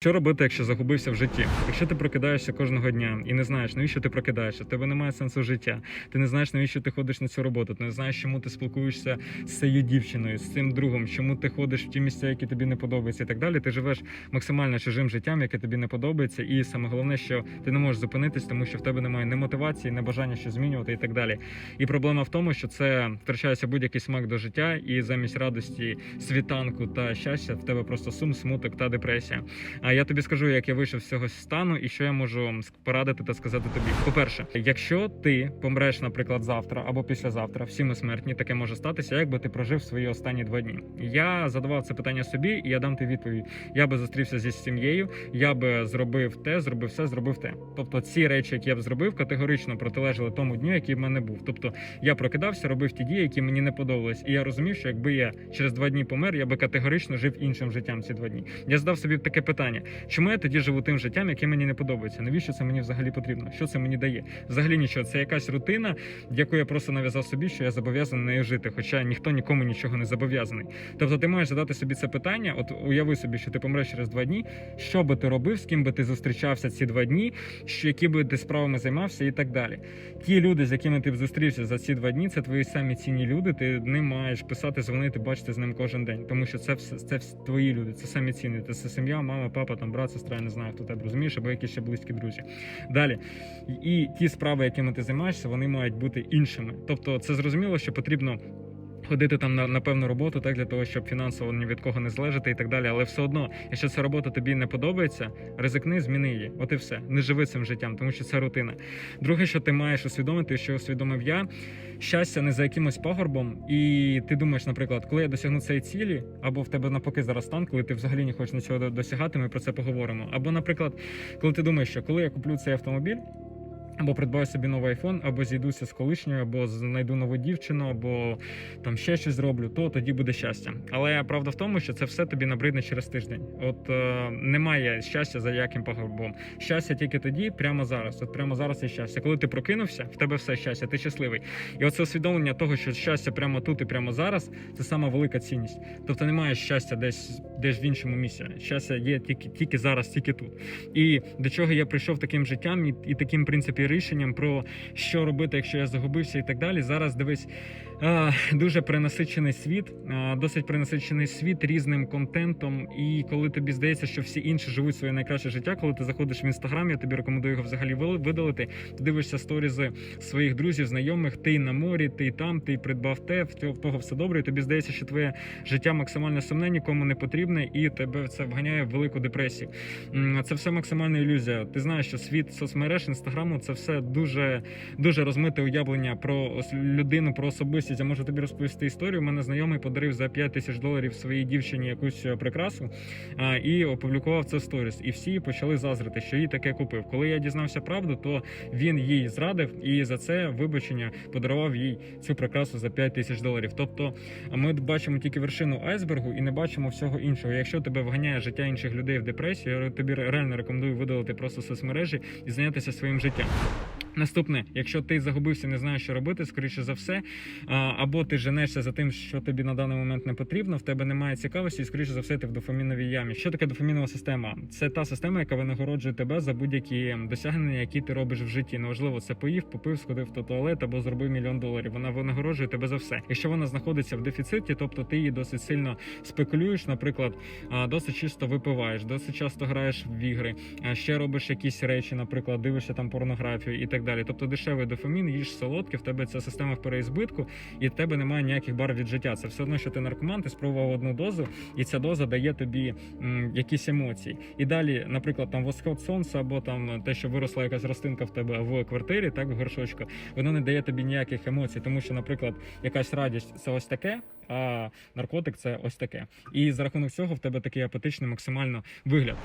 Що робити, якщо загубився в житті? Якщо ти прокидаєшся кожного дня і не знаєш, навіщо ти прокидаєшся, тебе немає сенсу життя. Ти не знаєш, навіщо ти ходиш на цю роботу. Ти не знаєш, чому ти спілкуєшся з цією дівчиною, з цим другом, чому ти ходиш в ті місця, які тобі не подобаються, і так далі. Ти живеш максимально чужим життям, яке тобі не подобається. І саме головне, що ти не можеш зупинитись, тому що в тебе немає ні мотивації, ні бажання щось змінювати і так далі. І проблема в тому, що це втрачається будь-який смак до життя, і замість радості, світанку та щастя в тебе просто сум, смуток та депресія. А я тобі скажу, як я вийшов з цього стану, і що я можу порадити та сказати тобі. По-перше, якщо ти помреш, наприклад, завтра або післязавтра, всі ми смертні, таке може статися, як би ти прожив свої останні два дні. Я задавав це питання собі, і я дам тобі відповідь. Я би зустрівся зі сім'єю, я би зробив те, зробив все, зробив те. Тобто, ці речі, які я б зробив, категорично протилежали тому дню, який в мене був. Тобто я прокидався, робив ті дії, які мені не подобались, і я розумів, що якби я через два дні помер, я би категорично жив іншим життям ці два дні. Я задав собі таке питання: чому я тоді живу тим життям, яке мені не подобається? Навіщо це мені взагалі потрібно? Що це мені дає? Взагалі нічого. Це якась рутина, яку я просто нав'язав собі, що я зобов'язаний нею жити, хоча ніхто нікому нічого не зобов'язаний. Тобто, ти маєш задати собі це питання. От уяви собі, що ти помреш через два дні. Що би ти робив, з ким би ти зустрічався ці два дні, що які би ти справами займався, і так далі. Ті люди, з якими ти б зустрівся за ці два дні, це твої самі цінні люди. Ти ним маєш писати, дзвонити, бачити з ним кожен день, тому що це все це твої люди, це самі цінні. Це сім'я, мама, папа, там брат, сестра, я не знаю, хто тебе розумієш, або якісь ще близькі друзі. Далі і ті справи, якими ти займаєшся, вони мають бути іншими. Тобто, це зрозуміло, що потрібно. Ходити там на, на певну роботу, так для того, щоб фінансово ні від кого не залежати і так далі. Але все одно, якщо ця робота тобі не подобається, ризикни, зміни її. От і все. Не живи цим життям, тому що це рутина. Друге, що ти маєш усвідомити, що усвідомив я, щастя не за якимось пагорбом, і ти думаєш, наприклад, коли я досягну цієї цілі, або в тебе навпаки зараз стан, коли ти взагалі не хочеш нічого досягати, ми про це поговоримо. Або, наприклад, коли ти думаєш, що коли я куплю цей автомобіль. Або придбаю собі новий айфон, або зійдуся з колишньою, або знайду нову дівчину, або там ще щось зроблю, то тоді буде щастя. Але правда в тому, що це все тобі набридне через тиждень. От е, немає щастя за яким пагорбом. Щастя тільки тоді, прямо зараз. От прямо зараз є щастя. Коли ти прокинувся, в тебе все щастя, ти щасливий. І оце усвідомлення того, що щастя прямо тут і прямо зараз, це сама велика цінність. Тобто немає щастя десь десь в іншому місці. Щастя є тільки тільки зараз, тільки тут. І до чого я прийшов таким життям і, і таким принципі рішенням про що робити, якщо я загубився, і так далі. Зараз дивись дуже принасичений світ, досить принасичений світ різним контентом. І коли тобі здається, що всі інші живуть своє найкраще життя, коли ти заходиш в інстаграм, я тобі рекомендую його взагалі ви- видалити. Ти дивишся сторізи своїх друзів, знайомих, ти на морі, ти там, ти придбав те, в того все добре. І тобі здається, що твоє життя максимально сумне, нікому не потрібне, і тебе це вганяє в велику депресію. Це все максимальна ілюзія. Ти знаєш, що світ соцмереж, інстаграму це все дуже дуже розмите уявлення про людину, про особистість. Я можу тобі розповісти історію. У мене знайомий подарив за 5 тисяч доларів своїй дівчині якусь е, прикрасу а, і опублікував це в сторіс. І всі почали зазрити, що їй таке купив. Коли я дізнався правду, то він їй зрадив і за це вибачення подарував їй цю прикрасу за 5 тисяч доларів. Тобто ми бачимо тільки вершину айсбергу і не бачимо всього іншого. Якщо тебе вганяє життя інших людей в депресію, я тобі реально рекомендую видалити просто соцмережі і зайнятися своїм життям. Наступне, якщо ти загубився, не знаєш, що робити, скоріше за все, або ти женешся за тим, що тобі на даний момент не потрібно, в тебе немає цікавості, і скоріше за все, ти в дофаміновій ямі. Що таке дофамінова система? Це та система, яка винагороджує тебе за будь-які досягнення, які ти робиш в житті. Неважливо, це поїв, попив, сходив до туалет або зробив мільйон доларів. Вона винагороджує тебе за все. Якщо вона знаходиться в дефіциті, тобто ти її досить сильно спекулюєш, наприклад, досить чисто випиваєш, досить часто граєш в ігри, ще робиш якісь речі, наприклад, дивишся там порнографію і так далі. Тобто дешевий дофамін, їж солодке, в тебе ця система в переізбитку, і в тебе немає ніяких бар від життя. Це все одно, що ти наркоман, ти спробував одну дозу, і ця доза дає тобі м, якісь емоції. І далі, наприклад, там восход сонця або там те, що виросла якась рослинка в тебе в квартирі, так в горшочку, воно не дає тобі ніяких емоцій, тому що, наприклад, якась радість це ось таке. А наркотик це ось таке. І за рахунок цього в тебе такий апатичний максимально вигляд.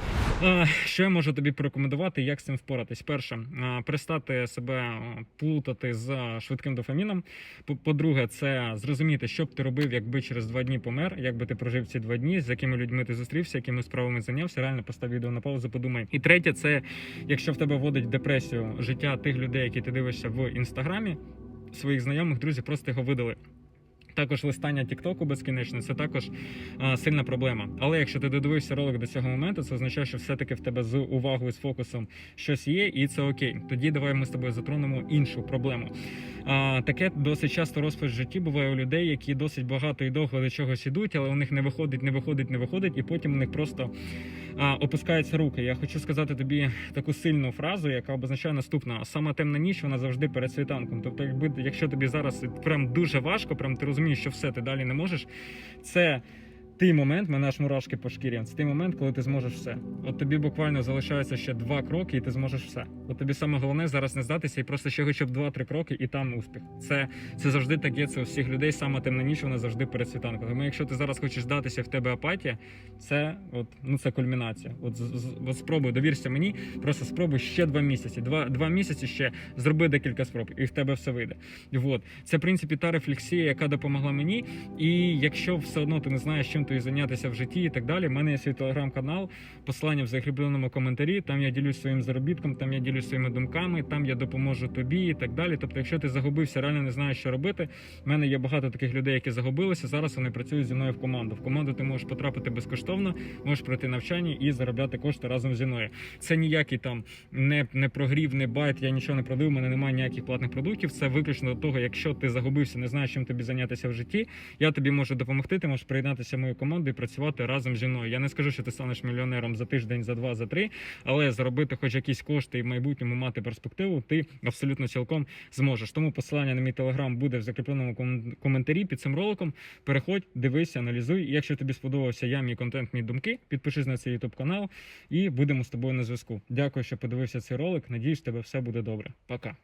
Що я можу тобі порекомендувати, як з цим впоратись? Перше, перестати себе плутати з швидким дофаміном. По- По-друге, це зрозуміти, що б ти робив, якби через два дні помер, як би ти прожив ці два дні, з якими людьми ти зустрівся, якими справами зайнявся. Реально постав відео на паузу, подумай. І третє, це якщо в тебе вводить депресію життя тих людей, які ти дивишся в інстаграмі, своїх знайомих, друзів, просто його видали. Також листання Тіктоку безкінечно це також а, сильна проблема. Але якщо ти додивився ролик до цього моменту, це означає, що все-таки в тебе з увагою, з фокусом щось є, і це окей. Тоді давай ми з тобою затронемо іншу проблему. А, таке досить часто розпад в житті буває у людей, які досить багато і довго до чогось ідуть, але у них не виходить, не виходить, не виходить, і потім у них просто опускаються руки. Я хочу сказати тобі таку сильну фразу, яка обозначає наступна: сама темна ніч вона завжди перед світанком. Тобто, якби якщо тобі зараз прям дуже важко, прям ти розумієш, що все ти далі не можеш. Це той момент, мене аж мурашки по шкірі. Це той момент, коли ти зможеш все. От тобі буквально залишається ще два кроки, і ти зможеш все. От тобі саме головне зараз не здатися, і просто ще хоча б два-три кроки, і там успіх. Це, це завжди так є. Це у всіх людей саме темна ніч, вона завжди перед світанком. Тому якщо ти зараз хочеш здатися, в тебе апатія, це от ну це кульмінація. От, от спробуй, довірся мені, просто спробуй ще два місяці. Два, два місяці ще зроби декілька спроб, і в тебе все вийде. От це в принципі та рефлексія, яка допомогла мені. І якщо все одно ти не знаєш, чим тобі зайнятися в житті і так далі, в мене є свій телеграм-канал, посилання в закріпленому коментарі. Там я ділюсь своїм заробітком, там я ділюсь своїми думками, там я допоможу тобі і так далі. Тобто, якщо ти загубився, реально не знаєш, що робити. в мене є багато таких людей, які загубилися. Зараз вони працюють зі мною в команду. В команду ти можеш потрапити безкоштовно, можеш пройти навчання і заробляти кошти разом зі мною. Це ніякий там не, не прогрів, не байт. Я нічого не продаю. У мене немає ніяких платних продуктів. Це виключно до того, якщо ти загубився, не знаєш, чим тобі зайнятися в житті. Я тобі можу допомогти. Ти можеш приєднатися мою команду і працювати разом зі мною. Я не скажу, що ти станеш мільйонером за тиждень, за два, за три, але заробити хоч якісь кошти і в майбутньому мати перспективу, ти абсолютно цілком зможеш. Тому посилання на мій телеграм буде в закріпленому коментарі під цим роликом. Переходь, дивись, аналізуй. І якщо тобі сподобався я, мій контент, мій думки, підпишись на цей YouTube канал і будемо з тобою на зв'язку. Дякую, що подивився цей ролик. Надіюсь, тебе все буде добре. Пока.